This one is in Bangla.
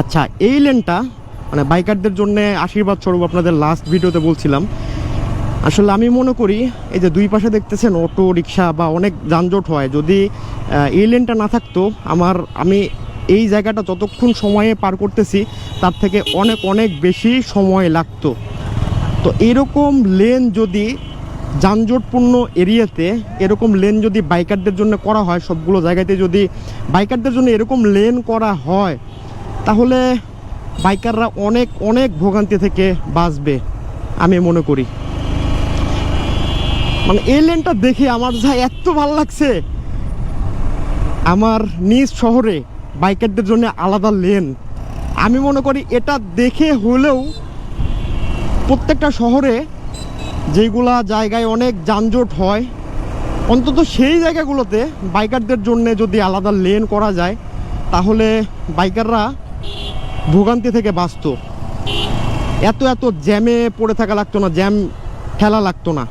আচ্ছা এই লেনটা মানে বাইকারদের জন্য আশীর্বাদ স্বরূপ আপনাদের লাস্ট ভিডিওতে বলছিলাম। আসলে আমি মনে করি, এই যে দুই পাশে দেখতেছেন অটো, রিক্সা বা অনেক যানজট হয়, যদি এই লেনটা না থাকতো, আমার, আমি এই জায়গাটা যতক্ষণ সময়ে পার করতেছি, তার থেকে অনেক অনেক বেশি সময় লাগতো। তো এরকম লেন যদি যানজটপূর্ণ এরিয়াতে, এরকম লেন যদি বাইকারদের জন্য করা হয়, সবগুলো জায়গাতে যদি বাইকারদের জন্য এরকম লেন করা হয় তাহলে বাইকাররা অনেক অনেক ভোগান্তি থেকে বাঁচবে, আমি মনে করি। মানে এই লেনটা দেখে আমার যা এত ভালো লাগছে। আমার নিজ শহরে বাইকারদের জন্য আলাদা লেন। আমি মনে করি এটা দেখে হলেও প্রত্যেকটা শহরে যেগুলা জায়গায় অনেক যানজট হয়, অন্তত সেই জায়গাগুলোতে বাইকারদের জন্য যদি আলাদা লেন করা যায়, তাহলে বাইকাররা ভোগান্তি থেকে বাঁচত। এত এত জ্যামে পড়ে থাকা লাগতো না জ্যাম ঠেলা লাগতো না।